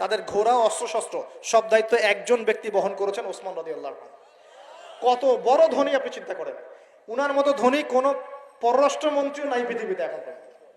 তাদের ঘোড়া অস্ত্রশস্ত্র সব দায়িত্ব একজন ব্যক্তি বহন করেছেন ওসমান রদি আল্লাহ কত বড় ধনী আপনি চিন্তা করেন উনার মতো ধনী কোনো পররাষ্ট্রমন্ত্রীও নাই পৃথিবীতে এখন পর্যন্ত।